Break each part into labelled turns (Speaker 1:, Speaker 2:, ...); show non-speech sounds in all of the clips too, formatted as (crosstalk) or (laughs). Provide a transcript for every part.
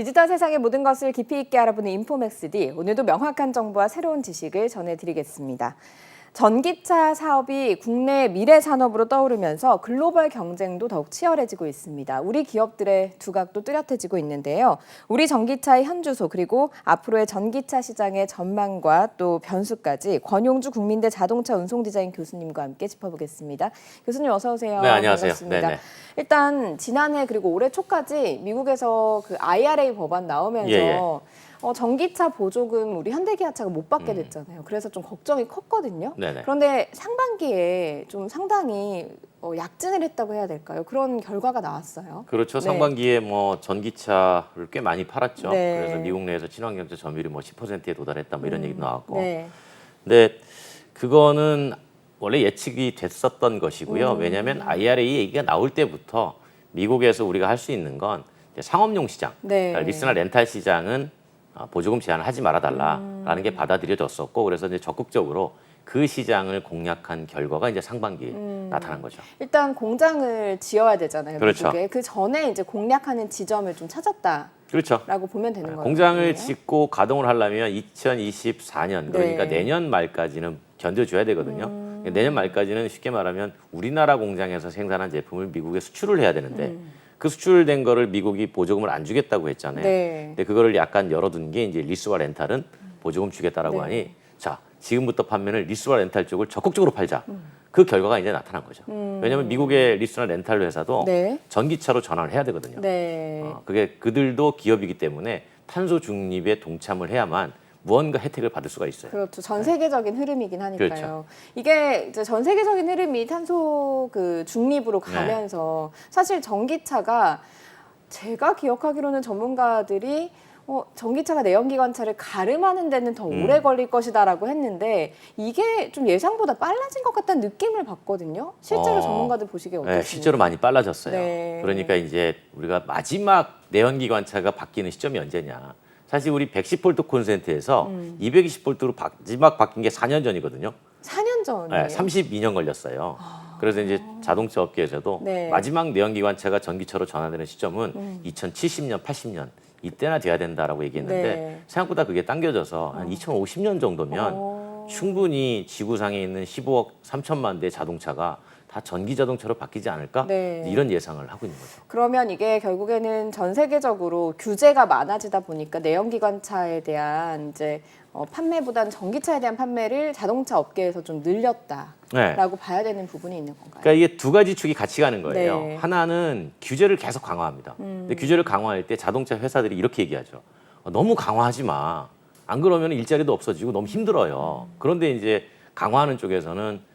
Speaker 1: 디지털 세상의 모든 것을 깊이 있게 알아보는 인포맥스디 오늘도 명확한 정보와 새로운 지식을 전해드리겠습니다. 전기차 사업이 국내 미래 산업으로 떠오르면서 글로벌 경쟁도 더욱 치열해지고 있습니다. 우리 기업들의 두각도 뚜렷해지고 있는데요. 우리 전기차의 현주소 그리고 앞으로의 전기차 시장의 전망과 또 변수까지 권용주 국민대 자동차 운송 디자인 교수님과 함께 짚어보겠습니다. 교수님 어서 오세요.
Speaker 2: 네, 안녕하세요.
Speaker 1: 반갑습니다.
Speaker 2: 네네.
Speaker 1: 일단 지난해 그리고 올해 초까지 미국에서 그 IRA 법안 나오면서
Speaker 2: 예, 예.
Speaker 1: 어, 전기차 보조금 우리 현대기아차가 못 받게 됐잖아요. 그래서 좀 걱정이 컸거든요.
Speaker 2: 음. 네네.
Speaker 1: 그런데 상반기에 좀 상당히 어, 약진을 했다고 해야 될까요? 그런 결과가 나왔어요.
Speaker 2: 그렇죠.
Speaker 1: 네.
Speaker 2: 상반기에 뭐 전기차를 꽤 많이 팔았죠.
Speaker 1: 네.
Speaker 2: 그래서 미국 내에서 친환경차 점유율이 뭐 10%에 도달했다 뭐 이런 얘기도 나왔고.
Speaker 1: 네.
Speaker 2: 근데 그거는 원래 예측이 됐었던 것이고요.
Speaker 1: 음.
Speaker 2: 왜냐하면 IRA 얘기가 나올 때부터 미국에서 우리가 할 수 있는 건 이제 상업용 시장,
Speaker 1: 네.
Speaker 2: 그러니까 리스나 렌탈 시장은 아, 보조금 제한을 하지 말아달라라는
Speaker 1: 음.
Speaker 2: 게 받아들여졌었고 그래서 이제 적극적으로 그 시장을 공략한 결과가 이제 상반기에
Speaker 1: 음.
Speaker 2: 나타난 거죠.
Speaker 1: 일단 공장을 지어야 되잖아요.
Speaker 2: 그렇죠.
Speaker 1: 미국에. 그 전에 이제 공략하는 지점을 좀 찾았다라고
Speaker 2: 그렇죠.
Speaker 1: 보면 되는 거예요.
Speaker 2: 공장을 짓고 가동을 하려면 2024년 그러니까
Speaker 1: 네.
Speaker 2: 내년 말까지는 견뎌줘야 되거든요.
Speaker 1: 음.
Speaker 2: 내년 말까지는 쉽게 말하면 우리나라 공장에서 생산한 제품을 미국에 수출을 해야 되는데 그 수출된 거를 미국이 보조금을 안 주겠다고 했잖아요.
Speaker 1: 음. 네.
Speaker 2: 근데 그거를 약간 열어둔 게 이제 리스와 렌탈은 보조금 주겠다라고
Speaker 1: 네.
Speaker 2: 하니 자 지금부터 판매는 리스와 렌탈 쪽을 적극적으로 팔자.
Speaker 1: 음.
Speaker 2: 그 결과가 이제 나타난 거죠. 왜냐하면 미국의 리스나 렌탈 회사도
Speaker 1: 네.
Speaker 2: 전기차로 전환을 해야 되거든요.
Speaker 1: 네.
Speaker 2: 어, 그게 그들도 기업이기 때문에 탄소 중립에 동참을 해야만 무언가 혜택을 받을 수가 있어요.
Speaker 1: 그렇죠. 전 세계적인 흐름이긴 하니까요.
Speaker 2: 네. 그렇죠.
Speaker 1: 이게 이제 전 세계적인 흐름이 탄소 그 중립으로
Speaker 2: 네.
Speaker 1: 가면서 사실 전기차가 제가 기억하기로는 전문가들이 어, 전기차가 내연기관차를 가름하는 데는 더
Speaker 2: 음.
Speaker 1: 오래 걸릴 것이다라고 했는데 이게 좀 예상보다 빨라진 것 같다는 느낌을 받거든요. 실제로
Speaker 2: 어,
Speaker 1: 전문가들 보시기에 어떻습니까?
Speaker 2: 네, 실제로 많이 빨라졌어요.
Speaker 1: 네.
Speaker 2: 그러니까 이제 우리가 마지막 내연기관차가 바뀌는 시점이 언제냐. 사실 우리 110V 콘센트에서
Speaker 1: 음.
Speaker 2: 220V로 마지막 바뀐 게 4년 전이거든요.
Speaker 1: 4년 전이에요.
Speaker 2: 네, 32년 걸렸어요. 그래서 이제 자동차 업계에서도
Speaker 1: 아. 네.
Speaker 2: 마지막 내연기관차가 전기차로 전환되는 시점은
Speaker 1: 음.
Speaker 2: 2070년, 80년 이때나 돼야 된다라고 얘기했는데
Speaker 1: 네.
Speaker 2: 생각보다 그게 당겨져서 한 2050년 정도면
Speaker 1: 어.
Speaker 2: 충분히 지구상에 있는 15억 3천만 대 자동차가 다 전기 자동차로 바뀌지 않을까
Speaker 1: 네.
Speaker 2: 이런 예상을 하고 있는 거죠.
Speaker 1: 그러면 이게 결국에는 전 세계적으로 규제가 많아지다 보니까 내연기관차에 대한 이제 어, 판매보다는 전기차에 대한 판매를 자동차 업계에서 좀 늘렸다라고
Speaker 2: 네.
Speaker 1: 봐야 되는 부분이 있는 건가요?
Speaker 2: 그러니까 이게 두 가지 축이 같이 가는 거예요.
Speaker 1: 네. 음.
Speaker 2: 하나는 규제를 계속 강화합니다. 근데 규제를 강화할 때 자동차 회사들이 이렇게 얘기하죠. 어, 너무 강화하지 마. 안 그러면 일자리도 없어지고 너무 힘들어요.
Speaker 1: 음.
Speaker 2: 그런데 이제 강화하는 쪽에서는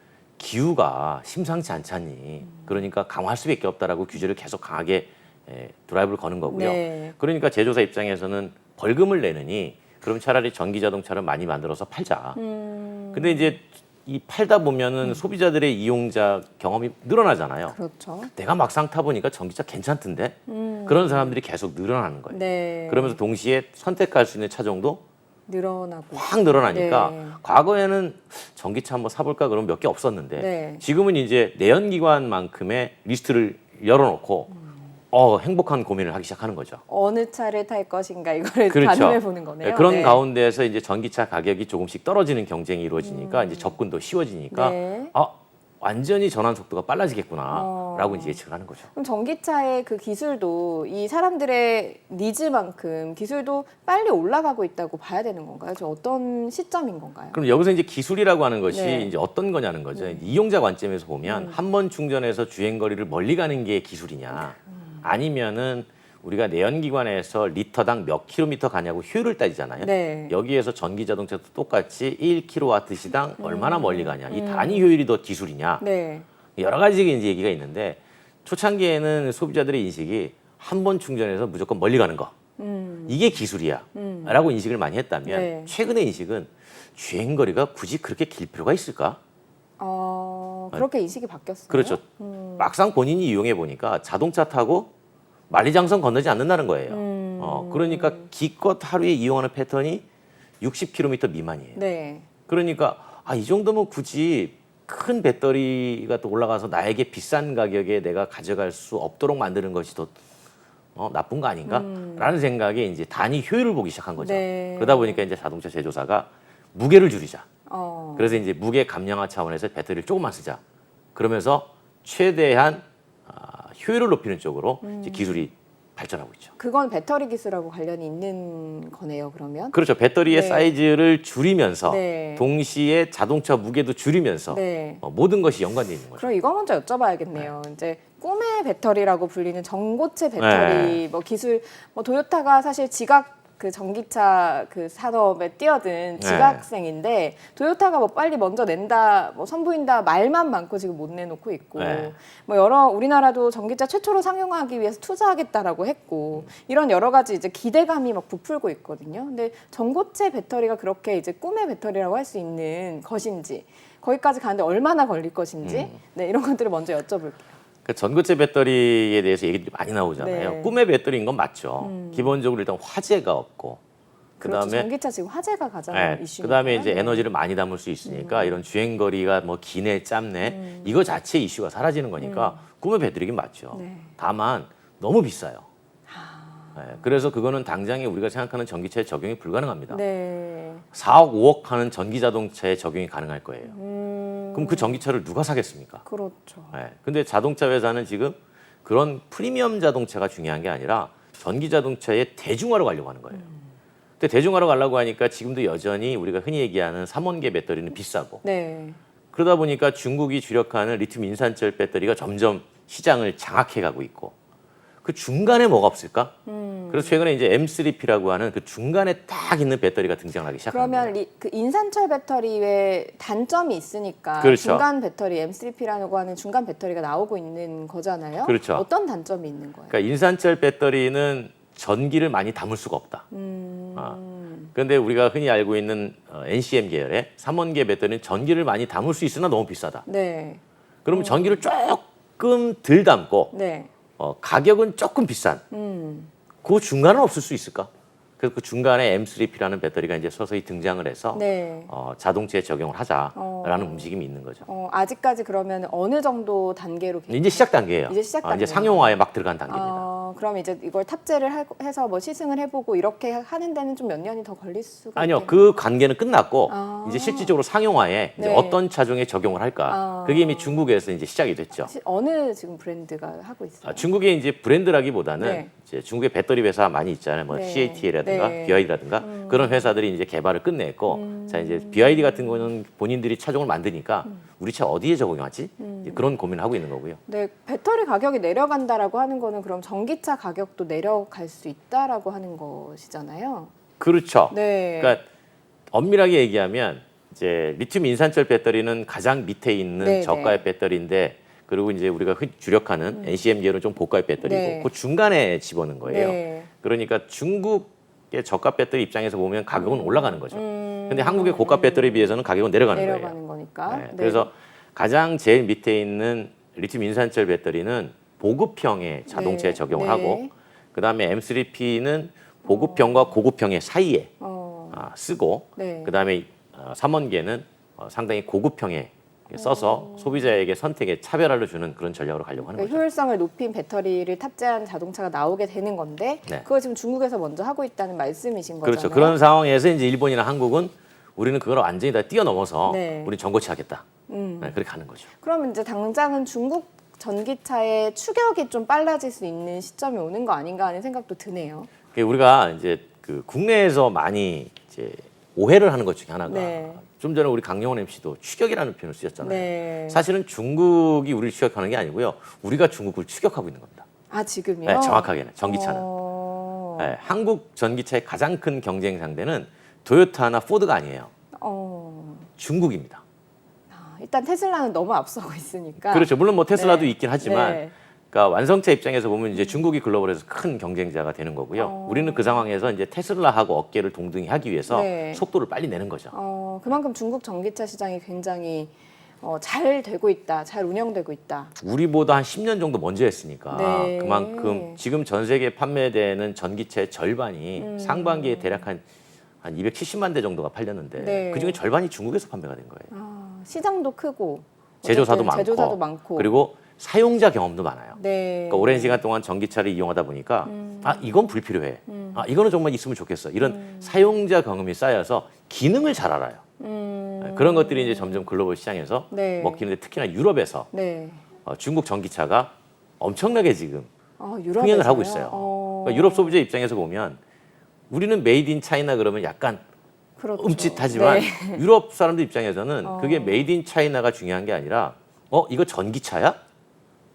Speaker 2: 기후가 심상치 않잖니.
Speaker 1: 음.
Speaker 2: 그러니까 강화할 수밖에 없다라고 규제를 계속 강하게 에, 드라이브를 거는 거고요.
Speaker 1: 네.
Speaker 2: 그러니까 제조사 입장에서는 벌금을 내느니 그럼 차라리 전기 자동차를 많이 만들어서 팔자.
Speaker 1: 음,
Speaker 2: 근데 이제 이 팔다 보면은 소비자들의 이용자 경험이 늘어나잖아요.
Speaker 1: 그렇죠.
Speaker 2: 내가 막상 타보니까 전기차 괜찮던데?
Speaker 1: 음,
Speaker 2: 그런 사람들이 계속 늘어나는 거예요.
Speaker 1: 네.
Speaker 2: 그러면서 동시에 선택할 수 있는 차종도
Speaker 1: 늘어나고.
Speaker 2: 확 늘어나니까
Speaker 1: 네.
Speaker 2: 과거에는 전기차 한번 사볼까 그러면 몇 개 없었는데
Speaker 1: 네.
Speaker 2: 지금은 이제 내연기관만큼의 리스트를 열어놓고 어, 행복한 고민을 하기 시작하는 거죠.
Speaker 1: 어느 차를 탈 것인가 이거를
Speaker 2: 그렇죠.
Speaker 1: 가늠해 보는 거네요.
Speaker 2: 네, 그런
Speaker 1: 네.
Speaker 2: 가운데에서 이제 전기차 가격이 조금씩 떨어지는 경쟁이 이루어지니까 이제 접근도 쉬워지니까
Speaker 1: 음. 네.
Speaker 2: 아 완전히 전환 속도가 빨라지겠구나라고
Speaker 1: 어.
Speaker 2: 이제 예측을 하는 거죠.
Speaker 1: 그럼 전기차의 그 기술도 이 사람들의 니즈만큼 기술도 빨리 올라가고 있다고 봐야 되는 건가요? 저 어떤 시점인 건가요?
Speaker 2: 그럼 여기서 이제 기술이라고 하는 것이
Speaker 1: 네. 음.
Speaker 2: 이제 어떤 거냐는 거죠. 이용자 관점에서 보면 한번 충전해서 주행 거리를 멀리 가는 게 기술이냐,
Speaker 1: 음.
Speaker 2: 아니면은 우리가 내연기관에서 리터당 몇 킬로미터 가냐고 효율을 따지잖아요.
Speaker 1: 네.
Speaker 2: 여기에서 전기 자동차도 똑같이 1kW 시당
Speaker 1: 음.
Speaker 2: 얼마나 멀리 가냐, 이 단위 효율이 더 기술이냐,
Speaker 1: 네.
Speaker 2: 여러 가지 이제 얘기가 있는데 초창기에는 소비자들의 인식이 한 번 충전해서 무조건 멀리 가는 거
Speaker 1: 음.
Speaker 2: 이게 기술이야라고 인식을 많이 했다면
Speaker 1: 네.
Speaker 2: 최근의 인식은 주행 거리가 굳이 그렇게 길 필요가 있을까?
Speaker 1: 어, 그렇게 인식이 바뀌었어요.
Speaker 2: 그렇죠.
Speaker 1: 음.
Speaker 2: 막상 본인이 이용해 보니까 자동차 타고 만리장성 건너지 않는다는 거예요.
Speaker 1: 음.
Speaker 2: 어, 그러니까 기껏 하루에 이용하는 패턴이 60km 미만이에요.
Speaker 1: 네.
Speaker 2: 그러니까 아, 이 정도면 굳이 큰 배터리가 또 올라가서 나에게 비싼 가격에 내가 가져갈 수 없도록 만드는 것이 더 어, 나쁜 거 아닌가라는 생각에 이제 단위 효율을 보기 시작한 거죠.
Speaker 1: 음. 네.
Speaker 2: 그러다 보니까 이제 자동차 제조사가 무게를 줄이자.
Speaker 1: 어.
Speaker 2: 그래서 이제 무게 감량화 차원에서 배터리를 조금만 쓰자. 그러면서 최대한 아, 효율을 높이는 쪽으로
Speaker 1: 음.
Speaker 2: 이제 기술이 발전하고 있죠.
Speaker 1: 그건 배터리 기술하고 관련이 있는 거네요. 그러면.
Speaker 2: 그렇죠. 배터리의
Speaker 1: 네.
Speaker 2: 사이즈를 줄이면서
Speaker 1: 네.
Speaker 2: 동시에 자동차 무게도 줄이면서
Speaker 1: 네.
Speaker 2: 어, 모든 것이 연관되어 있는 거죠.
Speaker 1: 그럼 이거 먼저 여쭤봐야겠네요. 이제 꿈의 배터리라고 불리는 전고체 배터리
Speaker 2: 네.
Speaker 1: 뭐 기술 뭐 도요타가 사실 지각 그 전기차 그 산업에 뛰어든
Speaker 2: 네.
Speaker 1: 지각생인데 도요타가 뭐 빨리 먼저 낸다 뭐 선보인다 말만 많고 지금 못 내놓고 있고
Speaker 2: 네.
Speaker 1: 뭐 여러 우리나라도 전기차 최초로 상용하기 위해서 투자하겠다라고 했고 이런 여러 가지 이제 기대감이 막 부풀고 있거든요. 근데 전고체 배터리가 그렇게 이제 꿈의 배터리라고 할 수 있는 것인지 거기까지 가는데 얼마나 걸릴 것인지
Speaker 2: 음.
Speaker 1: 네 이런 것들을 먼저 여쭤볼게요.
Speaker 2: 그 전고체 배터리에 대해서 얘기들이 많이 나오잖아요.
Speaker 1: 네.
Speaker 2: 꿈의 배터리인 건 맞죠.
Speaker 1: 음.
Speaker 2: 기본적으로 일단 화재가 없고
Speaker 1: 그렇죠.
Speaker 2: 그다음에
Speaker 1: 전기차 지금 화재가 가장
Speaker 2: 네,
Speaker 1: 이슈니까.
Speaker 2: 그다음에 이제 에너지를 많이 담을 수 있으니까 이런 주행 거리가 뭐 기내 짧네
Speaker 1: 음.
Speaker 2: 이거 자체 이슈가 사라지는 거니까 꿈의 배터리긴 맞죠.
Speaker 1: 네.
Speaker 2: 다만 너무 비싸요.
Speaker 1: 아.
Speaker 2: 네, 그래서 그거는 당장에 우리가 생각하는 전기차에 적용이 불가능합니다.
Speaker 1: 네.
Speaker 2: 4억, 5억 하는 전기 자동차에 적용이 가능할 거예요.
Speaker 1: 음,
Speaker 2: 그럼 그 전기차를 누가 사겠습니까?
Speaker 1: 그렇죠.
Speaker 2: 네, 근데 자동차 회사는 지금 그런 프리미엄 자동차가 중요한 게 아니라 전기 자동차의 대중화로 가려고 하는 거예요. 근데 대중화로 가려고 하니까 지금도 여전히 우리가 흔히 얘기하는 삼원계 배터리는 비싸고
Speaker 1: 네.
Speaker 2: 그러다 보니까 중국이 주력하는 리튬 인산철 배터리가 점점 시장을 장악해 가고 있고 그 중간에 뭐가 없을까?
Speaker 1: 음.
Speaker 2: 그래서 최근에 이제 M3P라고 하는 그 중간에 딱 있는 배터리가 등장하기 시작한
Speaker 1: 그러면. 리, 그 인산철 배터리에 단점이 있으니까
Speaker 2: 그렇죠.
Speaker 1: 중간 배터리 M3P라고 하는 중간 배터리가 나오고 있는 거잖아요.
Speaker 2: 그렇죠.
Speaker 1: 어떤 단점이 있는 거예요?
Speaker 2: 그러니까 인산철 배터리는 전기를 많이 담을 수가 없다.
Speaker 1: 음.
Speaker 2: 아. 그런데 우리가 흔히 알고 있는 어, NCM 계열의 삼원계 배터리는 전기를 많이 담을 수 있으나 너무 비싸다.
Speaker 1: 네.
Speaker 2: 그러면 전기를 조금 덜 담고
Speaker 1: 네.
Speaker 2: 어, 가격은 조금 비싼
Speaker 1: 음.
Speaker 2: 그 중간은 없을 수 있을까? 그래서 그 중간에 M3P라는 배터리가 이제 서서히 등장을 해서
Speaker 1: 네.
Speaker 2: 어, 자동차에 적용을 하자라는
Speaker 1: 어.
Speaker 2: 움직임이 있는 거죠.
Speaker 1: 어, 아직까지 그러면 어느 정도 단계로 계-
Speaker 2: 이제 시작 단계예요.
Speaker 1: 이제 시작
Speaker 2: 아, 이제. 상용화에 막 들어간 단계입니다.
Speaker 1: 어, 그럼 이제 이걸 탑재를 할- 해서 뭐 시승을 해보고 이렇게 하는 데는 좀 몇 년이 더 걸릴 수가
Speaker 2: 아니요,
Speaker 1: 있겠네요.
Speaker 2: 그 관계는 끝났고
Speaker 1: 아.
Speaker 2: 이제 실질적으로 상용화에 이제
Speaker 1: 네.
Speaker 2: 어떤 차종에 적용을 할까?
Speaker 1: 아.
Speaker 2: 그게 이미 중국에서 이제 시작이 됐죠.
Speaker 1: 시- 어느 지금 브랜드가 하고 있어요?
Speaker 2: 아, 중국의 이제 브랜드라기보다는
Speaker 1: 네.
Speaker 2: 이제 중국의 배터리 회사 많이 있잖아요. 뭐
Speaker 1: 네.
Speaker 2: CATL이라든가
Speaker 1: 네.
Speaker 2: BYD라든가 그런 회사들이 이제 개발을 끝냈고 자 이제 BYD 같은 거는 본인들이 차종을 만드니까
Speaker 1: 음.
Speaker 2: 우리 차 어디에 적용하지? 그런 고민을 하고 있는 거고요.
Speaker 1: 네, 배터리 가격이 내려간다라고 하는 거는 그럼 전기차 가격도 내려갈 수 있다라고 하는 것이잖아요.
Speaker 2: 그렇죠.
Speaker 1: 네.
Speaker 2: 그러니까 엄밀하게 얘기하면 이제 리튬 인산철 배터리는 가장 밑에 있는
Speaker 1: 네,
Speaker 2: 저가의
Speaker 1: 네.
Speaker 2: 배터리인데 그리고 이제 우리가 주력하는 NCM 계열은 좀 고가의 배터리고
Speaker 1: 네.
Speaker 2: 그 중간에 집어넣은 거예요.
Speaker 1: 네.
Speaker 2: 그러니까 중국의 저가 배터리 입장에서 보면 가격은 올라가는 거죠.
Speaker 1: 음,
Speaker 2: 근데 한국의 고가 배터리에 비해서는 가격은 내려가는,
Speaker 1: 내려가는
Speaker 2: 거예요.
Speaker 1: 거니까.
Speaker 2: 네, 그래서 가장 제일 밑에 있는 리튬 인산철 배터리는 보급형의 자동차에
Speaker 1: 네,
Speaker 2: 적용을
Speaker 1: 네.
Speaker 2: 하고 그다음에 M3P는 보급형과 고급형의 사이에
Speaker 1: 어,
Speaker 2: 아, 쓰고
Speaker 1: 네.
Speaker 2: 그다음에 어, 삼원계는 어, 상당히 고급형에 써서 소비자에게 선택의 차별화를 주는 그런 전략으로 가려고 하는
Speaker 1: 그러니까
Speaker 2: 거죠.
Speaker 1: 효율성을 높인 배터리를 탑재한 자동차가 나오게 되는 건데
Speaker 2: 네.
Speaker 1: 그걸 지금 중국에서 먼저 하고 있다는 말씀이신 거잖아요.
Speaker 2: 그렇죠. 그런 상황에서 이제 일본이나 한국은 우리는 그걸 완전히 다 뛰어넘어서
Speaker 1: 네.
Speaker 2: 우리 전고치 하겠다.
Speaker 1: 음.
Speaker 2: 네, 그렇게 가는 거죠.
Speaker 1: 그러면 이제 당장은 중국 전기차의 추격이 좀 빨라질 수 있는 시점이 오는 거 아닌가 하는 생각도 드네요.
Speaker 2: 우리가 이제 그 국내에서 많이 이제 오해를 하는 것 중에 하나가
Speaker 1: 네.
Speaker 2: 좀 전에 우리 강영원 MC도 추격이라는 표현을 쓰셨잖아요.
Speaker 1: 네.
Speaker 2: 사실은 중국이 우리를 추격하는 게 아니고요. 우리가 중국을 추격하고 있는 겁니다.
Speaker 1: 아 지금요?
Speaker 2: 네, 정확하게는 전기차는.
Speaker 1: 어...
Speaker 2: 네, 한국 전기차의 가장 큰 경쟁 상대는 토요타나 포드가 아니에요.
Speaker 1: 어...
Speaker 2: 중국입니다.
Speaker 1: 아, 일단 테슬라는 너무 앞서고 있으니까.
Speaker 2: 그렇죠. 물론 뭐 테슬라도
Speaker 1: 네.
Speaker 2: 있긴 하지만
Speaker 1: 네.
Speaker 2: 그러니까 완성차 입장에서 보면 이제 중국이 글로벌에서 큰 경쟁자가 되는 거고요.
Speaker 1: 어.
Speaker 2: 우리는 그 상황에서 이제 테슬라하고 어깨를 동등히 하기 위해서
Speaker 1: 네.
Speaker 2: 속도를 빨리 내는 거죠.
Speaker 1: 어, 그만큼 중국 전기차 시장이 굉장히 어, 잘 되고 있다, 잘 운영되고 있다.
Speaker 2: 우리보다 한 10년 정도 먼저 했으니까
Speaker 1: 네.
Speaker 2: 그만큼 지금 전 세계 판매되는 전기차의 절반이
Speaker 1: 음.
Speaker 2: 상반기에 대략 한, 한 270만 대 정도가 팔렸는데
Speaker 1: 네.
Speaker 2: 그중에 절반이 중국에서 판매가 된 거예요.
Speaker 1: 아, 시장도 크고
Speaker 2: 제조사도 많고,
Speaker 1: 제조사도 많고
Speaker 2: 그리고 사용자 경험도 많아요.
Speaker 1: 네.
Speaker 2: 그러니까 오랜 시간 동안 전기차를 이용하다 보니까
Speaker 1: 음.
Speaker 2: 아 이건 불필요해.
Speaker 1: 음.
Speaker 2: 아 이거는 정말 있으면 좋겠어. 이런 사용자 경험이 쌓여서 기능을 잘 알아요. 네, 그런 것들이 이제 점점 글로벌 시장에서
Speaker 1: 음. 네.
Speaker 2: 먹히는데 특히나 유럽에서
Speaker 1: 네.
Speaker 2: 어, 중국 전기차가 엄청나게 지금
Speaker 1: 어, 유럽에서요?
Speaker 2: 흥행을 하고 있어요.
Speaker 1: 어,
Speaker 2: 그러니까 유럽 소비자 입장에서 보면 우리는 메이드 인 차이나 그러면 약간
Speaker 1: 그렇죠.
Speaker 2: 음칫하지만
Speaker 1: 네. (laughs)
Speaker 2: 유럽 사람들 입장에서는
Speaker 1: 어.
Speaker 2: 그게 메이드 인 차이나가 중요한 게 아니라 어 이거 전기차야?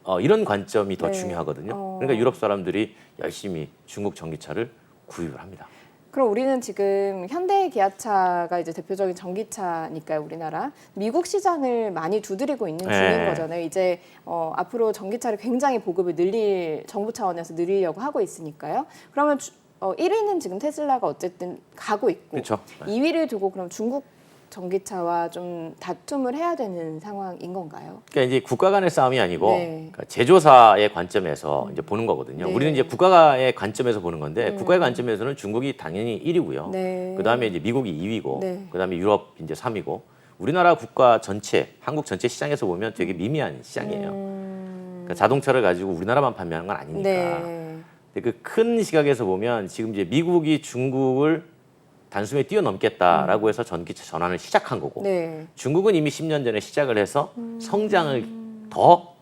Speaker 2: 어 이런 관점이 더
Speaker 1: 네.
Speaker 2: 중요하거든요.
Speaker 1: 어.
Speaker 2: 그러니까 유럽 사람들이 열심히 중국 전기차를 구입을 합니다.
Speaker 1: 그럼 우리는 지금 현대 기아차가 이제 대표적인 전기차니까요, 우리나라. 미국 시장을 많이 두드리고 있는
Speaker 2: 네.
Speaker 1: 중인 거잖아요. 이제 어, 앞으로 전기차를 굉장히 보급을 늘릴 정부 차원에서 늘리려고 하고 있으니까요. 그러면 주, 어, 1위는 지금 테슬라가 어쨌든 가고 있고
Speaker 2: 그렇죠.
Speaker 1: 2위를 두고 그럼 중국 전기차와 좀 다툼을 해야 되는 상황인 건가요?
Speaker 2: 그러니까 이제 국가 간의 싸움이 아니고
Speaker 1: 네.
Speaker 2: 그러니까 제조사의 관점에서 이제 보는 거거든요.
Speaker 1: 네.
Speaker 2: 우리는 이제 국가의 관점에서 보는 건데 국가의 관점에서는 중국이 당연히 1위고요.
Speaker 1: 네.
Speaker 2: 그다음에 이제 미국이 2위고
Speaker 1: 네.
Speaker 2: 그다음에 유럽 이제 3위고 우리나라 국가 전체 한국 전체 시장에서 보면 되게 미미한 시장이에요.
Speaker 1: 음,
Speaker 2: 그러니까 자동차를 가지고 우리나라만 판매하는 건 아니니까.
Speaker 1: 네.
Speaker 2: 그 큰 시각에서 보면 지금 이제 미국이 중국을 단숨에 뛰어넘겠다라고 해서 전기차 전환을 시작한 거고
Speaker 1: 네.
Speaker 2: 중국은 이미 10년 전에 시작을 해서 성장을 더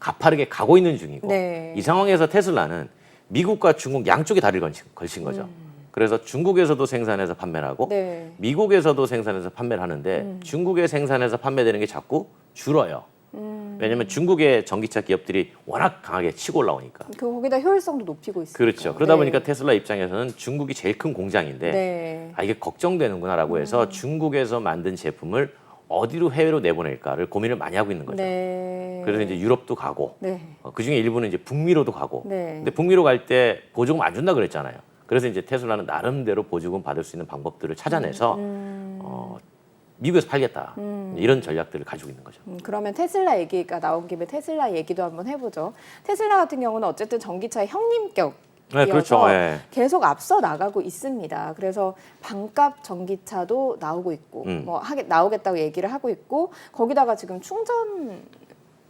Speaker 2: 가파르게 가고 있는 중이고
Speaker 1: 네.
Speaker 2: 이 상황에서 테슬라는 미국과 중국 양쪽에 다리를 걸친, 걸친 거죠. 그래서 중국에서도 생산해서 판매를 하고
Speaker 1: 네.
Speaker 2: 미국에서도 생산해서 판매를 하는데 중국에 생산해서 판매되는 게 자꾸 줄어요.
Speaker 1: 음.
Speaker 2: 왜냐하면 중국의 전기차 기업들이 워낙 강하게 치고 올라오니까.
Speaker 1: 그 거기다 효율성도 높이고 있어요.
Speaker 2: 그렇죠. 그러다 보니까 테슬라 입장에서는 중국이 제일 큰 공장인데
Speaker 1: 네.
Speaker 2: 아 이게 걱정되는구나라고 해서 중국에서 만든 제품을 어디로 해외로 내보낼까를 고민을 많이 하고 있는 거죠.
Speaker 1: 네.
Speaker 2: 그래서 이제 유럽도 가고
Speaker 1: 네.
Speaker 2: 어, 그중에 일부는 이제 북미로도 가고.
Speaker 1: 네.
Speaker 2: 근데 북미로 갈 때 보조금 안 준다 그랬잖아요. 그래서 이제 테슬라는 나름대로 보조금 받을 수 있는 방법들을 찾아내서
Speaker 1: 음.
Speaker 2: 어, 미국에서 팔겠다 이런 전략들을 가지고 있는 거죠.
Speaker 1: 음, 그러면 테슬라 얘기가 나온 김에 테슬라 얘기도 한번 해보죠. 테슬라 같은 경우는 어쨌든 전기차의 형님격.
Speaker 2: 네, 그렇죠. 예.
Speaker 1: 계속 앞서 나가고 있습니다. 그래서 반값 전기차도 나오고 있고,
Speaker 2: 음.
Speaker 1: 뭐 하게 나오겠다고 얘기를 하고 있고, 거기다가 지금 충전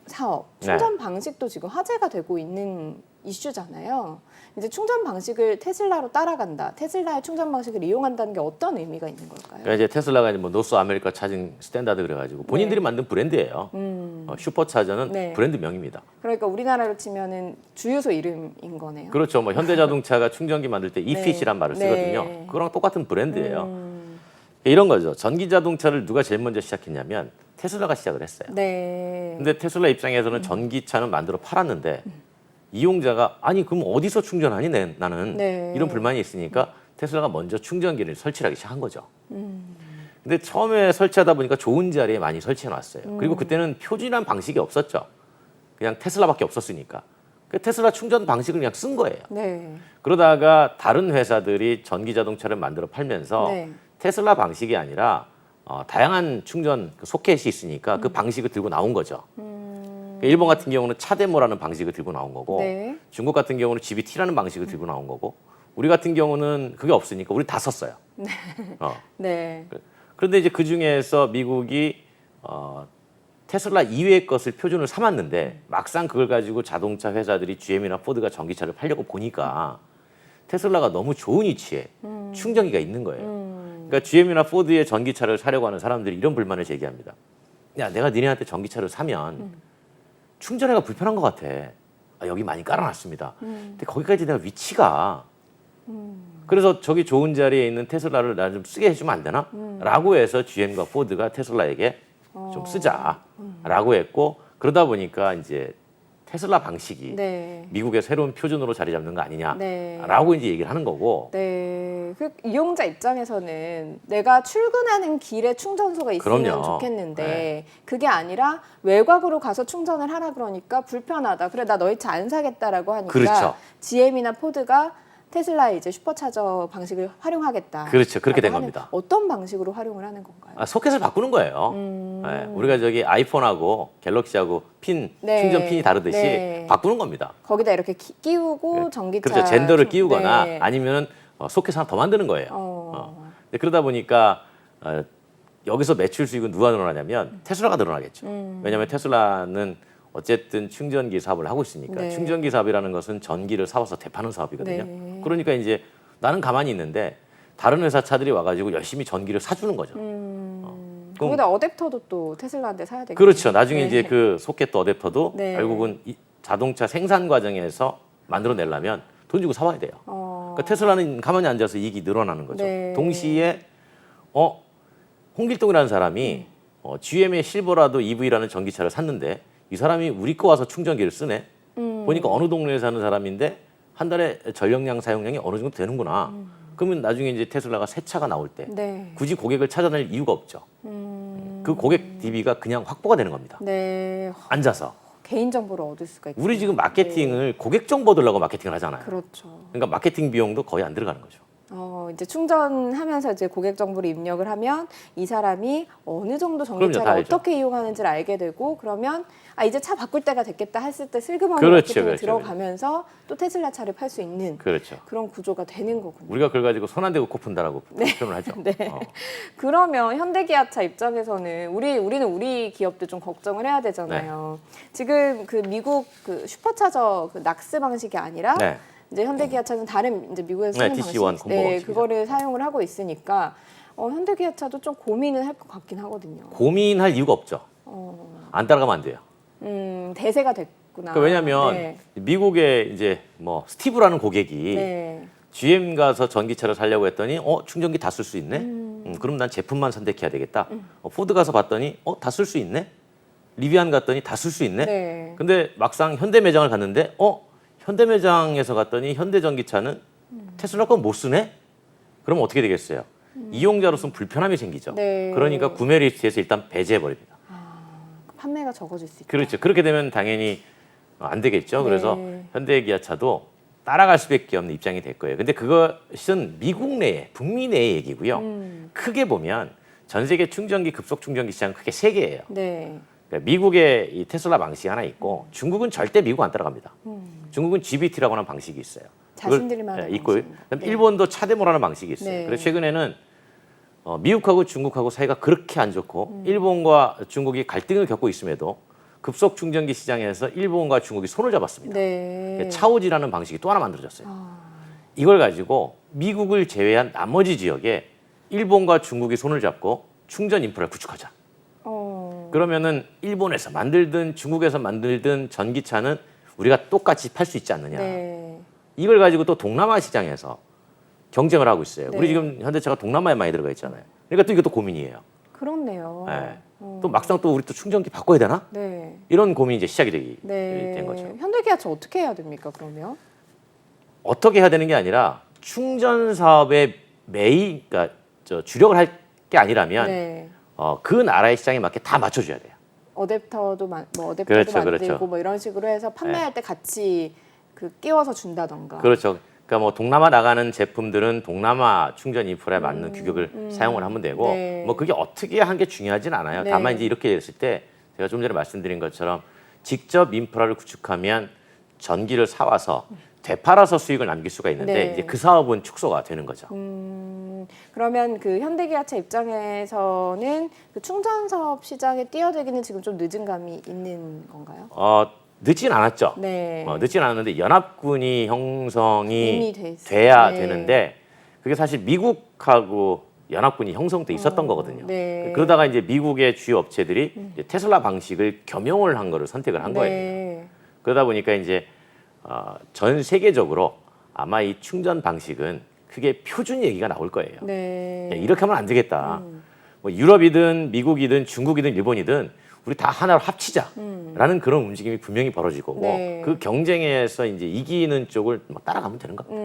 Speaker 1: 사업,
Speaker 2: 네.
Speaker 1: 충전 방식도 지금 화제가 되고 있는 이슈잖아요. 이제 충전 방식을 테슬라로 따라간다, 테슬라의 충전 방식을 이용한다는 게 어떤 의미가 있는 걸까요?
Speaker 2: 그러니까 이제 테슬라가 이제 뭐 노스 아메리카 차징 스탠다드 그래가지고 본인들이 만든 브랜드예요.
Speaker 1: 네. 음.
Speaker 2: 어, 슈퍼차저는
Speaker 1: 네.
Speaker 2: 브랜드 명입니다.
Speaker 1: 그러니까 우리나라로 치면은 주유소 이름인 거네요.
Speaker 2: 그렇죠. 뭐 현대자동차가 충전기 만들 때 이핏이란 말을
Speaker 1: 네.
Speaker 2: 쓰거든요. 그거랑 똑같은 브랜드예요.
Speaker 1: 음,
Speaker 2: 이런 거죠. 전기 자동차를 누가 제일 먼저 시작했냐면 테슬라가 시작을 했어요.
Speaker 1: 네.
Speaker 2: 근데 테슬라 입장에서는 전기차는 만들어 팔았는데 이용자가 아니 그럼 어디서 충전하니 내, 나는
Speaker 1: 네.
Speaker 2: 이런 불만이 있으니까 테슬라가 먼저 충전기를 설치하기 시작한 거죠.
Speaker 1: 음.
Speaker 2: 근데 처음에 설치하다 보니까 좋은 자리에 많이 설치해 놨어요.
Speaker 1: 음.
Speaker 2: 그리고 그때는 표준한 방식이 없었죠. 그냥 테슬라밖에 없었으니까. 그 테슬라 충전 방식을 그냥 쓴 거예요.
Speaker 1: 네.
Speaker 2: 그러다가 다른 회사들이 전기 자동차를 만들어 팔면서
Speaker 1: 네.
Speaker 2: 테슬라 방식이 아니라 어, 다양한 충전 그 소켓이 있으니까 그 방식을 들고 나온 거죠. 그러니까 일본 같은 경우는 차데모라는 방식을 들고 나온 거고
Speaker 1: 음. 네.
Speaker 2: 중국 같은 경우는 GBT라는 방식을 들고 나온 거고 우리 같은 경우는 그게 없으니까 우리 다 썼어요. 어. (laughs)
Speaker 1: 네.
Speaker 2: 그런데 이제 그 중에서 미국이 어, 테슬라 이외의 것을 표준을 삼았는데 막상 그걸 가지고 자동차 회사들이 GM이나 포드가 전기차를 팔려고 보니까 테슬라가 너무 좋은 위치에 충전기가 있는 거예요.
Speaker 1: 음.
Speaker 2: 그러니까 GM이나 포드의 전기차를 사려고 하는 사람들이 이런 불만을 제기합니다. 야, 내가 니네한테 전기차를 사면 충전해가 불편한 것 같아. 아, 여기 많이 깔아놨습니다. 근데 거기까지 내가 위치가 그래서 저기 좋은 자리에 있는 테슬라를 나 좀 쓰게 해주면 안 되나? 라고 해서 GM과 포드가 테슬라에게 좀 쓰자라고 했고 그러다 보니까 이제 테슬라 방식이
Speaker 1: 네.
Speaker 2: 미국의 새로운 표준으로 자리 잡는 거 아니냐라고
Speaker 1: 네.
Speaker 2: 이제 얘기를 하는 거고
Speaker 1: 네. 그 이용자 입장에서는 내가 출근하는 길에 충전소가 있으면
Speaker 2: 그럼요.
Speaker 1: 좋겠는데
Speaker 2: 네.
Speaker 1: 그게 아니라 외곽으로 가서 충전을 하라 그러니까 불편하다. 그래 나 너희 차 안 사겠다라고 하니까
Speaker 2: 그렇죠.
Speaker 1: GM이나 포드가 테슬라의 이제 슈퍼차저 방식을 활용하겠다.
Speaker 2: 그렇죠. 그렇게 된
Speaker 1: 하는
Speaker 2: 겁니다.
Speaker 1: 어떤 방식으로 활용을 하는 건가요?
Speaker 2: 아, 소켓을 바꾸는 거예요.
Speaker 1: 음.
Speaker 2: 네, 우리가 저기 아이폰하고 갤럭시하고 핀
Speaker 1: 네.
Speaker 2: 충전 핀이 다르듯이
Speaker 1: 네.
Speaker 2: 바꾸는 겁니다.
Speaker 1: 거기다 이렇게 기- 끼우고 전기차
Speaker 2: 그렇죠. 젠더를
Speaker 1: 충-
Speaker 2: 끼우거나
Speaker 1: 네.
Speaker 2: 아니면 어, 소켓 하나 더 만드는 거예요.
Speaker 1: 어.
Speaker 2: 어. 근데 그러다 보니까 어, 여기서 매출 수익은 누가 늘어나냐면 테슬라가 늘어나겠죠.
Speaker 1: 음.
Speaker 2: 왜냐하면 테슬라는 어쨌든 충전기 사업을 하고 있으니까
Speaker 1: 네.
Speaker 2: 충전기 사업이라는 것은 전기를 사와서 되파는 사업이거든요.
Speaker 1: 네.
Speaker 2: 그러니까 이제 나는 가만히 있는데 다른 회사 차들이 와가지고 열심히 전기를 사주는 거죠.
Speaker 1: 음,
Speaker 2: 그럼-
Speaker 1: 거기다 어댑터도 또 테슬라한테 사야 되겠죠.
Speaker 2: 그렇죠. 나중에
Speaker 1: 네.
Speaker 2: 이제 그 소켓도 어댑터도
Speaker 1: 네.
Speaker 2: 결국은 이 자동차 생산 과정에서 만들어내려면 돈 주고 사와야 돼요.
Speaker 1: 어,
Speaker 2: 그러니까 테슬라는 가만히 앉아서 이익이 늘어나는 거죠.
Speaker 1: 네.
Speaker 2: 동시에 어 홍길동이라는 사람이 어, GM의 실버라도 EV라는 전기차를 샀는데 이 사람이 우리 거 와서 충전기를 쓰네.
Speaker 1: 음.
Speaker 2: 보니까 어느 동네에 사는 사람인데 한 달에 전력량 사용량이 어느 정도 되는구나. 그러면 나중에 이제 테슬라가 새 차가 나올 때
Speaker 1: 네.
Speaker 2: 굳이 고객을 찾아낼 이유가 없죠.
Speaker 1: 음,
Speaker 2: 그 고객 DB가 그냥 확보가 되는 겁니다.
Speaker 1: 네.
Speaker 2: 앉아서
Speaker 1: 개인 정보를 얻을 수가 있죠.
Speaker 2: 우리 지금 마케팅을 고객 정보 얻으려고 마케팅을 하잖아요.
Speaker 1: 그렇죠.
Speaker 2: 그러니까 마케팅 비용도 거의 안 들어가는 거죠.
Speaker 1: 어, 이제 충전하면서 이제 고객 정보를 입력을 하면 이 사람이 어느 정도
Speaker 2: 그럼요, 다
Speaker 1: 전기차를
Speaker 2: 알죠.
Speaker 1: 어떻게 이용하는지를 알게 되고 그러면 아 이제 차 바꿀 때가 됐겠다 했을 때 슬그머니
Speaker 2: 그렇죠,
Speaker 1: 마케팅에
Speaker 2: 그렇죠,
Speaker 1: 들어가면서 또 테슬라 차를 팔 수 있는
Speaker 2: 그렇죠.
Speaker 1: 그런 구조가 되는 거군요.
Speaker 2: 우리가 그걸 가지고 손 안 대고 코 푼다라고 (laughs) 표현을 하죠.
Speaker 1: 네.
Speaker 2: 어. (laughs)
Speaker 1: 그러면 현대기아차 입장에서는 우리 우리는 우리 기업도 좀 걱정을 해야 되잖아요.
Speaker 2: 네.
Speaker 1: 지금 그 미국 그 슈퍼차저 그 낙스 방식이 아니라
Speaker 2: 네.
Speaker 1: 이제 현대기아차는 다른 이제 미국에서
Speaker 2: 네,
Speaker 1: 쓰는
Speaker 2: DC1
Speaker 1: 방식, 네,
Speaker 2: 방식이죠.
Speaker 1: 그거를 사용을 하고 있으니까 어, 현대기아차도 좀 고민을 할것 같긴 하거든요.
Speaker 2: 고민할 이유가 없죠.
Speaker 1: 어,
Speaker 2: 안 따라가면 안 돼요.
Speaker 1: 음, 대세가 됐구나.
Speaker 2: 그러니까 왜냐하면
Speaker 1: 네.
Speaker 2: 미국의 이제 뭐 스티브라는 고객이
Speaker 1: 네.
Speaker 2: GM 가서 전기차를 살려고 했더니 어 충전기 다 쓸 수 있네. 음, 그럼 난 제품만 선택해야 되겠다. 어, 포드 가서 봤더니 어 다 쓸 수 있네. 리비안 갔더니 다 쓸 수 있네.
Speaker 1: 네.
Speaker 2: 근데 막상 현대 매장을 갔는데 어 현대 매장에서 갔더니 현대 전기차는 테슬라 건 못 쓰네. 그러면 어떻게 되겠어요? 이용자로서는 불편함이 생기죠.
Speaker 1: 네.
Speaker 2: 그러니까 구매 리스트에서 일단 배제해 버립니다.
Speaker 1: 판매가 적어질 수 있다.
Speaker 2: 그렇죠. 그렇게 되면 당연히 어, 안 되겠죠. 그래서
Speaker 1: 네.
Speaker 2: 현대 기아차도 따라갈 수밖에 없는 입장이 될 거예요. 근데 그것은 미국 내에 북미 내의 얘기고요.
Speaker 1: 음,
Speaker 2: 크게 보면 전 세계 충전기 급속 충전기 시장 은 크게 세 개예요.
Speaker 1: 네.
Speaker 2: 그러니까 미국의 이 테슬라 방식이 하나 있고 중국은 절대 미국 안 따라갑니다.
Speaker 1: 음.
Speaker 2: 중국은 GBT라고 하는 방식이 있어요.
Speaker 1: 자신들만
Speaker 2: 예.
Speaker 1: 방식입니다.
Speaker 2: 그다음에
Speaker 1: 네.
Speaker 2: 일본도 차데모라는 방식이 있어요.
Speaker 1: 네.
Speaker 2: 그래서 최근에는 어, 미국하고 중국하고 사이가 그렇게 안 좋고
Speaker 1: 음.
Speaker 2: 일본과 중국이 갈등을 겪고 있음에도 급속 충전기 시장에서 일본과 중국이 손을 잡았습니다.
Speaker 1: 네.
Speaker 2: 차오지라는 방식이 또 하나 만들어졌어요.
Speaker 1: 아,
Speaker 2: 이걸 가지고 미국을 제외한 나머지 지역에 일본과 중국이 손을 잡고 충전 인프라를 구축하자.
Speaker 1: 어,
Speaker 2: 그러면은 일본에서 만들든 중국에서 만들든 전기차는 우리가 똑같이 팔 수 있지 않느냐.
Speaker 1: 네.
Speaker 2: 이걸 가지고 또 동남아 시장에서 경쟁을 하고 있어요.
Speaker 1: 네.
Speaker 2: 우리 지금 현대차가 동남아에 많이 들어가 있잖아요. 그러니까 또또 고민이에요.
Speaker 1: 그렇네요.
Speaker 2: 네.
Speaker 1: 어.
Speaker 2: 또 막상 또 우리 또 충전기 바꿔야 되나?
Speaker 1: 네.
Speaker 2: 이런 고민이 이제 시작이 되기
Speaker 1: 네.
Speaker 2: 된 거죠.
Speaker 1: 현대기아차 어떻게 해야 됩니까? 그러면?
Speaker 2: 어떻게 해야 되는 게 아니라 충전 사업의 메인, 그러니까 저 주력을 할 게 아니라면
Speaker 1: 네.
Speaker 2: 어, 그 나라의 시장에 맞게 다 맞춰줘야 돼요.
Speaker 1: 어댑터도 만, 뭐 어댑터도
Speaker 2: 그렇죠,
Speaker 1: 만들고
Speaker 2: 그렇죠.
Speaker 1: 뭐 이런 식으로 해서 판매할 때 같이 그 끼워서 준다던가.
Speaker 2: 그렇죠. 그러니까 뭐 동남아 나가는 제품들은 동남아 충전 인프라에 맞는
Speaker 1: 음,
Speaker 2: 규격을
Speaker 1: 음.
Speaker 2: 사용을 하면 되고
Speaker 1: 네.
Speaker 2: 뭐 그게 어떻게 한 게 중요하진 않아요.
Speaker 1: 네.
Speaker 2: 다만 이제 이렇게 됐을 때 제가 좀 전에 말씀드린 것처럼 직접 인프라를 구축하면 전기를 사와서 되팔아서 수익을 남길 수가 있는데
Speaker 1: 네.
Speaker 2: 이제 그 사업은 축소가 되는 거죠.
Speaker 1: 음, 그러면 그 현대기아차 입장에서는 그 충전 사업 시장에 뛰어들기는 지금 좀 늦은 감이 있는 건가요?
Speaker 2: 어, 늦진 않았죠.
Speaker 1: 네.
Speaker 2: 어, 늦진 않았는데 연합군이 형성이
Speaker 1: 이미 돼 있어요.
Speaker 2: 돼야
Speaker 1: 네.
Speaker 2: 되는데 그게 사실 미국하고 연합군이 형성돼 있었던
Speaker 1: 어,
Speaker 2: 거거든요.
Speaker 1: 네. 음.
Speaker 2: 그러다가 이제 미국의 주요 업체들이 이제 테슬라 방식을 겸용을 한 거를 선택을 한 거예요.
Speaker 1: 네.
Speaker 2: 그러다 보니까 이제 어, 전 세계적으로 아마 이 충전 방식은 크게 표준 얘기가 나올 거예요.
Speaker 1: 네.
Speaker 2: 야, 이렇게 하면 안 되겠다.
Speaker 1: 음.
Speaker 2: 뭐 유럽이든 미국이든 중국이든 일본이든 우리 다 하나로 합치자라는 그런 움직임이 분명히
Speaker 1: 음. 네.
Speaker 2: 그 경쟁에서 이제 이기는 쪽을 뭐 따라가면 되는 겁니다.
Speaker 1: 음,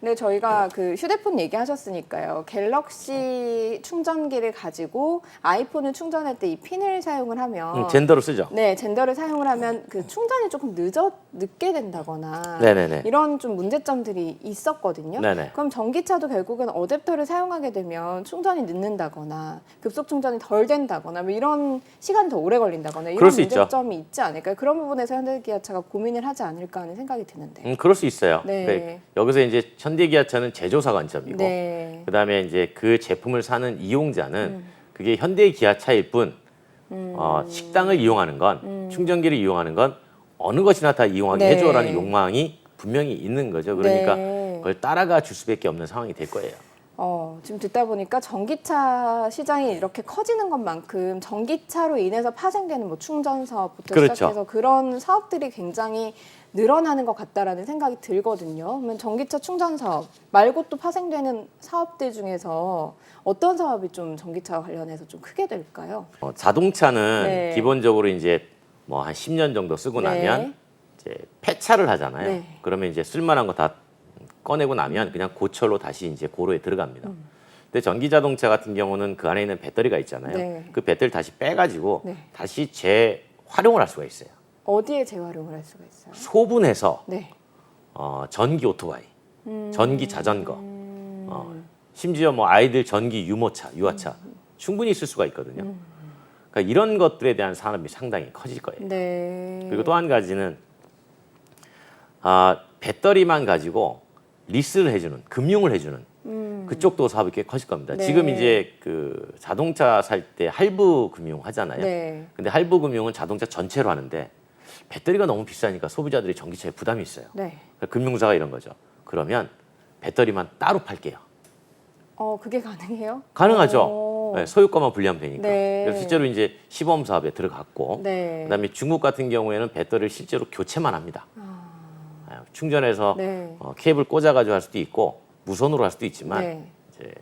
Speaker 1: 근데 저희가 그 휴대폰 얘기하셨으니까요. 갤럭시 충전기를 가지고 아이폰을 충전할 때 이 핀을 사용을 하면
Speaker 2: 음, 젠더로 쓰죠.
Speaker 1: 네, 젠더를 사용을 하면 그 충전이 조금 늦어 늦게 된다거나
Speaker 2: 네네네.
Speaker 1: 이런 좀 문제점들이 있었거든요.
Speaker 2: 네네.
Speaker 1: 그럼 전기차도 결국은 어댑터를 사용하게 되면 충전이 늦는다거나 급속 충전이 덜 된다거나 뭐 이런 시간이 더 오래 걸린다거나 이런
Speaker 2: 그럴 수 있죠.
Speaker 1: 문제점이 있지 않을까요? 그런 부분에서 현대기아차가 고민을 하지 않을까 하는 생각이 드는데.
Speaker 2: 음, 그럴 수 있어요.
Speaker 1: 네.
Speaker 2: 그러니까 여기서 이제 현대기아차는 제조사 관점이고
Speaker 1: 네.
Speaker 2: 그다음에 이제 그 제품을 사는 이용자는
Speaker 1: 음.
Speaker 2: 그게 현대기아차일 뿐 어, 식당을 이용하는 건 충전기를 이용하는 건 어느 것이나 다 이용하게
Speaker 1: 네.
Speaker 2: 해줘라는 욕망이 분명히 있는 거죠. 그러니까
Speaker 1: 네.
Speaker 2: 그걸 따라가 줄 수밖에 없는 상황이 될 거예요.
Speaker 1: 어, 지금 듣다 보니까 전기차 시장이 이렇게 커지는 것만큼 전기차로 인해서 파생되는 뭐 충전 사업부터
Speaker 2: 그렇죠.
Speaker 1: 시작해서 그런 사업들이 굉장히 늘어나는 것 같다라는 생각이 들거든요. 그러면 전기차 충전 사업 말고 또 파생되는 사업들 중에서 어떤 사업이 좀 전기차와 관련해서 좀 크게 될까요?
Speaker 2: 어, 자동차는
Speaker 1: 네.
Speaker 2: 기본적으로 이제 뭐 한 10년 정도 쓰고
Speaker 1: 네.
Speaker 2: 나면 이제 폐차를 하잖아요.
Speaker 1: 네.
Speaker 2: 그러면 이제 쓸만한 거 다 꺼내고 나면 그냥 고철로 다시 이제 고로에 들어갑니다.
Speaker 1: 음.
Speaker 2: 근데 전기 자동차 같은 경우는 그 안에 있는 배터리가 있잖아요.
Speaker 1: 네.
Speaker 2: 그 배터리 다시 빼가지고
Speaker 1: 네.
Speaker 2: 다시 재활용을 할 수가 있어요.
Speaker 1: 어디에 재활용을 할 수가 있어요?
Speaker 2: 소분해서
Speaker 1: 네.
Speaker 2: 어, 전기 오토바이, 전기 자전거,
Speaker 1: 음.
Speaker 2: 어, 심지어 뭐 아이들 전기 유모차, 유아차 충분히 쓸 수가 있거든요. 그러니까 이런 것들에 대한 산업이 상당히 커질 거예요.
Speaker 1: 네.
Speaker 2: 그리고 또 한 가지는 아, 배터리만 가지고 리스를 해주는, 금융을 해주는 그쪽도 사업이 꽤 커질 겁니다.
Speaker 1: 음. 네.
Speaker 2: 지금 이제 그 자동차 살 때 할부 금융 하잖아요.
Speaker 1: 네.
Speaker 2: 근데 할부 금융은 자동차 전체로 하는데 배터리가 너무 비싸니까 소비자들이 전기차에 부담이 있어요.
Speaker 1: 네.
Speaker 2: 금융사가 이런 거죠. 그러면 배터리만 따로 팔게요.
Speaker 1: 어, 그게 가능해요?
Speaker 2: 가능하죠.
Speaker 1: 어.
Speaker 2: 네, 소유권만 분리하면 되니까.
Speaker 1: 네.
Speaker 2: 그래서 실제로 이제 시범 사업에 들어갔고,
Speaker 1: 네.
Speaker 2: 그다음에 중국 같은 경우에는 배터리를 실제로 교체만 합니다. 아, 충전해서
Speaker 1: 네.
Speaker 2: 어, 케이블 꽂아가지고 할 수도 있고 무선으로 할 수도 있지만
Speaker 1: 네.
Speaker 2: 이제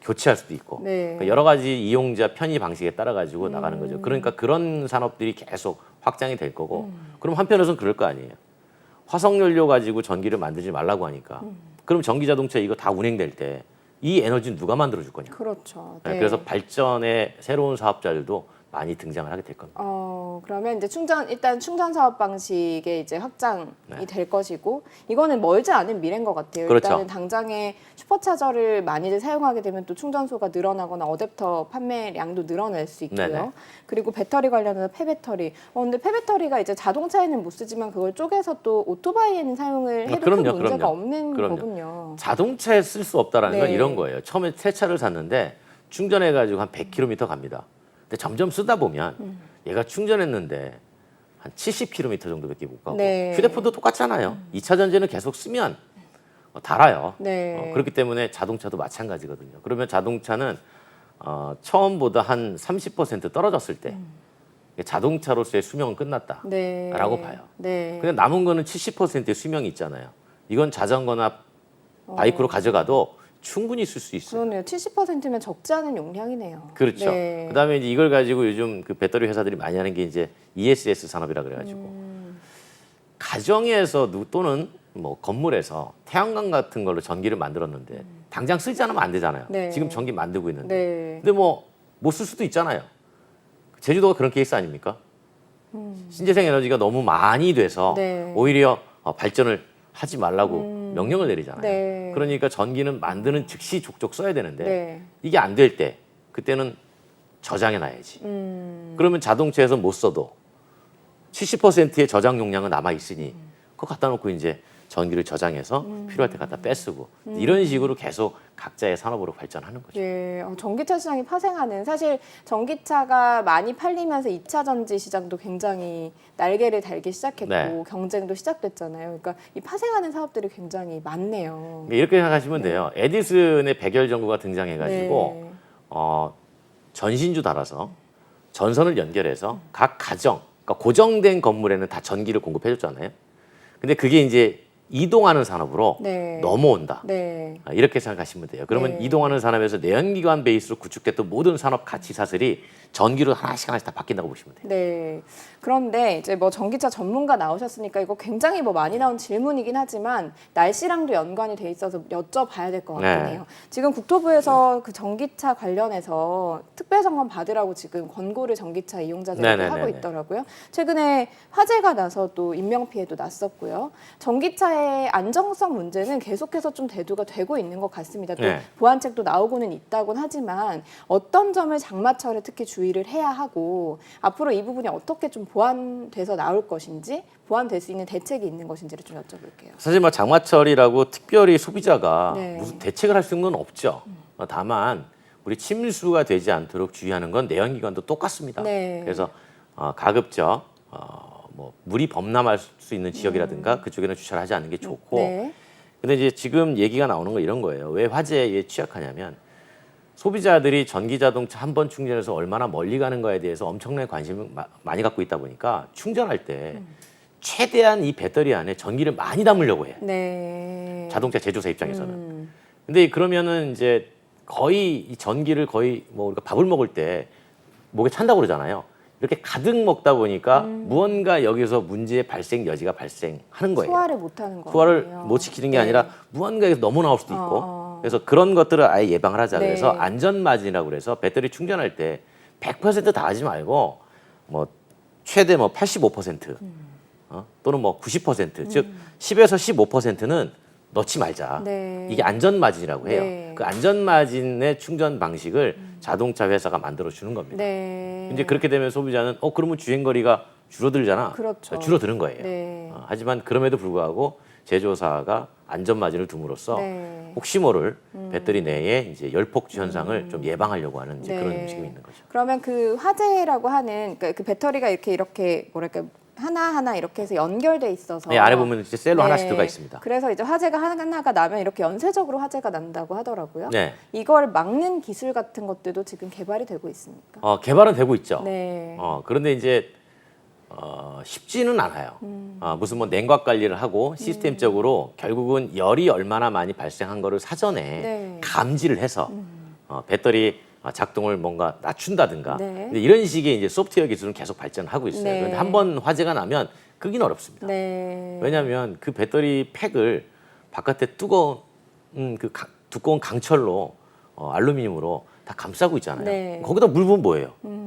Speaker 2: 교체할 수도 있고
Speaker 1: 네.
Speaker 2: 그러니까 여러 가지 이용자 편의 방식에 따라 가지고
Speaker 1: 음.
Speaker 2: 나가는 거죠. 그러니까 그런 산업들이 계속 확장이 될 거고
Speaker 1: 음.
Speaker 2: 그럼 한편에서는 그럴 거 아니에요. 화석 연료 가지고 전기를 만들지 말라고 하니까
Speaker 1: 음.
Speaker 2: 그럼 전기 자동차 이거 다 운행될 때 이 에너지는 누가 만들어 줄 거냐.
Speaker 1: 그렇죠.
Speaker 2: 네,
Speaker 1: 네.
Speaker 2: 그래서 발전의 새로운 사업자들도 많이 등장을 하게 될 겁니다.
Speaker 1: 어, 그러면 이제 충전 일단 충전 사업 방식의 이제 확장이
Speaker 2: 네.
Speaker 1: 될 것이고 이거는 멀지 않은 미래인 것 같아요.
Speaker 2: 그렇죠.
Speaker 1: 일단은 당장에 슈퍼차저를 많이들 사용하게 되면 또 충전소가 늘어나거나 어댑터 판매량도 늘어날 수 있고요.
Speaker 2: 네네.
Speaker 1: 그리고 배터리 관련해서 폐배터리. 어, 근데 폐배터리가 이제 자동차에는 못 쓰지만 그걸 쪼개서 또 오토바이에는 사용을 해도
Speaker 2: 아, 그럼요,
Speaker 1: 큰 문제가
Speaker 2: 그럼요.
Speaker 1: 없는
Speaker 2: 그럼요.
Speaker 1: 거군요.
Speaker 2: 자동차에 쓸 수 없다라는 건
Speaker 1: 네.
Speaker 2: 이런 거예요. 처음에 새 차를 샀는데 충전해 가지고 한 100km 갑니다. 근데 점점 쓰다 보면
Speaker 1: 음.
Speaker 2: 얘가 충전했는데 한 70km 정도밖에 못 가고
Speaker 1: 네.
Speaker 2: 휴대폰도 똑같잖아요. 이 2차 전지는 계속 쓰면 어, 달아요.
Speaker 1: 네.
Speaker 2: 어, 그렇기 때문에 자동차도 마찬가지거든요. 그러면 자동차는 어, 처음보다 한 30% 떨어졌을 때 자동차로서의 수명은 끝났다.
Speaker 1: 음. 네.
Speaker 2: 라고 봐요.
Speaker 1: 네.
Speaker 2: 근데 남은 거는 70%의 수명이 있잖아요. 이건 자전거나 바이크로 가져가도 충분히 쓸 수 있어요.
Speaker 1: 그러네요. 70%면 적지 않은 용량이네요.
Speaker 2: 그렇죠.
Speaker 1: 네.
Speaker 2: 그다음에 이제 이걸 가지고 요즘 그 배터리 회사들이 많이 하는 게 이제 ESS 산업이라 그래가지고
Speaker 1: 음.
Speaker 2: 가정에서 누- 또는 뭐 건물에서 태양광 같은 걸로 전기를 만들었는데 당장 쓰지 않으면 안 되잖아요.
Speaker 1: 네.
Speaker 2: 지금 전기 만들고 있는데.
Speaker 1: 네.
Speaker 2: 근데 뭐 못 쓸 수도 있잖아요. 제주도가 그런 케이스 아닙니까? 신재생 에너지가 너무 많이 돼서
Speaker 1: 음. 네.
Speaker 2: 오히려 어, 발전을 하지 말라고 명령을 내리잖아요.
Speaker 1: 네.
Speaker 2: 그러니까 전기는 만드는 즉시 족족 써야 되는데
Speaker 1: 네.
Speaker 2: 이게 안 될 때 그때는 저장해 놔야지.
Speaker 1: 음.
Speaker 2: 그러면 자동차에서 못 써도 70%의 저장 용량은 남아 있으니 그거 갖다 놓고 이제 전기를 저장해서
Speaker 1: 음.
Speaker 2: 필요할 때 갖다 빼쓰고 이런 식으로 계속 각자의 산업으로 발전하는 거죠.
Speaker 1: 예, 어, 전기차 시장이 파생하는 사실 전기차가 많이 팔리면서 2차 전지 시장도 굉장히 날개를 달기 시작했고
Speaker 2: 네.
Speaker 1: 경쟁도 시작됐잖아요. 그러니까 이 파생하는 사업들이 굉장히 많네요.
Speaker 2: 이렇게 생각하시면 돼요. 에디슨의 백열 전구가 등장해가지고
Speaker 1: 네.
Speaker 2: 어, 전신주 달아서 전선을 연결해서 각 가정, 그러니까 고정된 건물에는 다 전기를 공급해줬잖아요. 근데 그게 이제 이동하는 산업으로
Speaker 1: 네.
Speaker 2: 넘어온다.
Speaker 1: 네.
Speaker 2: 아, 이렇게 생각하시면 돼요. 그러면
Speaker 1: 네.
Speaker 2: 이동하는 산업에서 내연기관 베이스로 구축됐던 모든 산업 가치 사슬이 전기로 하나씩 하나씩 다 바뀐다고 보시면 돼요.
Speaker 1: 네. 그런데 이제 뭐 전기차 전문가 나오셨으니까 이거 굉장히 뭐 많이 나온 질문이긴 하지만 날씨랑도 연관이 돼 있어서 여쭤봐야 될 것 같긴
Speaker 2: 네.
Speaker 1: 해요. 지금 국토부에서 그 전기차 관련해서 특별 점검 받으라고 지금 권고를 전기차 이용자들에게
Speaker 2: 네네네네.
Speaker 1: 하고 있더라고요. 최근에 화재가 나서 또 인명 피해도 났었고요. 전기차의 안정성 문제는 계속해서 좀 대두가 되고 있는 것 같습니다. 또
Speaker 2: 네.
Speaker 1: 보완책도 나오고는 있다곤 하지만 어떤 점을 장마철에 특히 주 의를 해야 하고 앞으로 이 부분이 어떻게 좀 보완돼서 나올 것인지 보완될 수 있는 대책이 있는 것인지를 좀 여쭤볼게요.
Speaker 2: 사실 뭐 장마철이라고 특별히 소비자가
Speaker 1: 네.
Speaker 2: 무슨 대책을 할 수 있는 건 없죠. 어, 다만 우리 침수가 되지 않도록 주의하는 건 내연기관도 똑같습니다.
Speaker 1: 네.
Speaker 2: 그래서 어, 가급적 어, 뭐 물이 범람할 수 있는 지역이라든가 그쪽에는 주차를 하지 않는 게 좋고.
Speaker 1: 음. 네.
Speaker 2: 근데 이제 지금 얘기가 나오는 건 이런 거예요. 왜 화재에 취약하냐면 소비자들이 전기 자동차 한 번 충전해서 얼마나 멀리 가는 거에 대해서 엄청난 관심을 마- 많이 갖고 있다 보니까 충전할 때
Speaker 1: 음.
Speaker 2: 최대한 이 배터리 안에 전기를 많이 담으려고 해.
Speaker 1: 네.
Speaker 2: 자동차 제조사 입장에서는.
Speaker 1: 음.
Speaker 2: 근데 그러면은 이제 거의 이 전기를 거의 뭐 우리가 밥을 먹을 때 목에 찬다고 그러잖아요. 이렇게 가득 먹다 보니까 무언가 여기서 문제의 발생 여지가 발생하는 거예요.
Speaker 1: 소화를 못 하는 거예요.
Speaker 2: 소화를 못 시키는 게
Speaker 1: 네.
Speaker 2: 아니라 무언가에서 너무 나올 수도 있고
Speaker 1: 어.
Speaker 2: 그래서 그런 것들을 아예 예방을 하자
Speaker 1: 네.
Speaker 2: 그래서 안전 마진이라고 그래서 배터리 충전할 때 100%다 하지 말고 뭐 최대 뭐 85%
Speaker 1: 음.
Speaker 2: 어? 또는 뭐 90%즉 10에서 15%는 넣지 말자.
Speaker 1: 네.
Speaker 2: 이게 안전 마진이라고 해요.
Speaker 1: 네. 음.
Speaker 2: 그 안전 마진의 충전 방식을 자동차 회사가 만들어 주는 겁니다.
Speaker 1: 네.
Speaker 2: 이제 그렇게 되면 소비자는 어 그러면 주행 거리가 줄어들잖아.
Speaker 1: 그렇죠.
Speaker 2: 줄어드는 거예요.
Speaker 1: 네.
Speaker 2: 어, 하지만 그럼에도 불구하고 제조사가 안전 마진을 둠으로써
Speaker 1: 네.
Speaker 2: 혹시 모를 배터리 내에 이제 열폭주 현상을
Speaker 1: 음.
Speaker 2: 좀 예방하려고 하는 이제 그런
Speaker 1: 네.
Speaker 2: 움직임이 있는 거죠.
Speaker 1: 그러면 그 화재라고 하는 그러니까 그 배터리가 이렇게 이렇게 뭐랄까 하나 하나 이렇게 해서 연결돼 있어서
Speaker 2: 네, 안에 보면 이제 셀로
Speaker 1: 네.
Speaker 2: 하나씩 들어가 있습니다.
Speaker 1: 그래서 이제 화재가 하나가 나면 이렇게 연쇄적으로 화재가 난다고 하더라고요.
Speaker 2: 네,
Speaker 1: 이걸 막는 기술 같은 것들도 지금 개발이 되고 있습니까?
Speaker 2: 어, 개발은 되고 있죠.
Speaker 1: 네.
Speaker 2: 어, 그런데 이제 어, 쉽지는 않아요.
Speaker 1: 음.
Speaker 2: 어, 무슨 뭐 냉각 관리를 하고 시스템적으로 결국은 열이 얼마나 많이 발생한 거를 사전에
Speaker 1: 네. 음.
Speaker 2: 감지를 해서 어, 배터리 어, 작동을 뭔가 낮춘다든가
Speaker 1: 네.
Speaker 2: 이런 식의 이제 소프트웨어 기술은 계속 발전하고 있어요.
Speaker 1: 네.
Speaker 2: 그런데 한 번 화재가 나면 끄기는 어렵습니다.
Speaker 1: 네.
Speaker 2: 왜냐하면 그 배터리 팩을 바깥에 뜨거운 음, 그 가- 두꺼운 강철로 어, 알루미늄으로 다 감싸고 있잖아요.
Speaker 1: 네.
Speaker 2: 거기다 물 부으면 뭐예요?
Speaker 1: 음.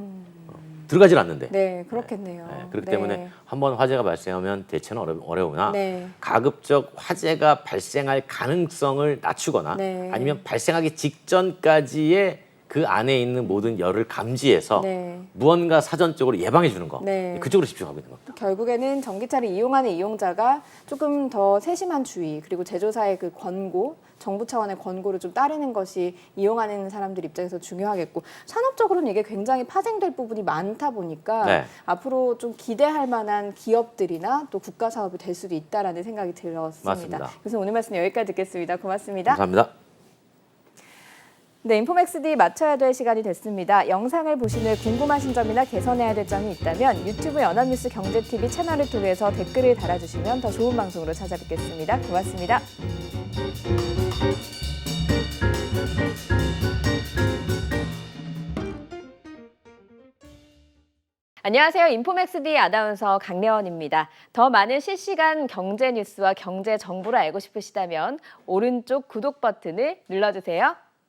Speaker 2: 들어가질 않는데.
Speaker 1: 네, 그렇겠네요.
Speaker 2: 네, 그렇기
Speaker 1: 네.
Speaker 2: 때문에 한번 화재가 발생하면 대체는 어려, 어려우나
Speaker 1: 네.
Speaker 2: 가급적 화재가 발생할 가능성을 낮추거나
Speaker 1: 네.
Speaker 2: 아니면 발생하기 직전까지의 그 안에 있는 모든 열을 감지해서
Speaker 1: 네.
Speaker 2: 무언가 사전적으로 예방해 주는 거
Speaker 1: 네.
Speaker 2: 그쪽으로 집중하고 있는 겁니다.
Speaker 1: 결국에는 전기차를 이용하는 이용자가 조금 더 세심한 주의 그리고 제조사의 그 권고 정부 차원의 권고를 좀 따르는 것이 이용하는 사람들 입장에서 중요하겠고 산업적으로는 이게 굉장히 파생될 부분이 많다 보니까
Speaker 2: 네.
Speaker 1: 앞으로 좀 기대할 만한 기업들이나 또 국가 사업이 될 수도 있다라는 생각이 들었습니다.
Speaker 2: 맞습니다.
Speaker 1: 그래서 오늘 말씀 여기까지 듣겠습니다. 고맙습니다.
Speaker 2: 감사합니다.
Speaker 1: 네, 인포맥스 D 맞춰야 될 시간이 됐습니다. 영상을 보신 후에 궁금하신 점이나 개선해야 될 점이 있다면 유튜브 연합뉴스 경제TV 채널을 통해서 댓글을 달아주시면 더 좋은 방송으로 찾아뵙겠습니다. 고맙습니다. 안녕하세요. 인포맥스 D 아나운서 강래원입니다. 더 많은 실시간 경제 뉴스와 경제 정보를 알고 싶으시다면 오른쪽 구독 버튼을 눌러주세요.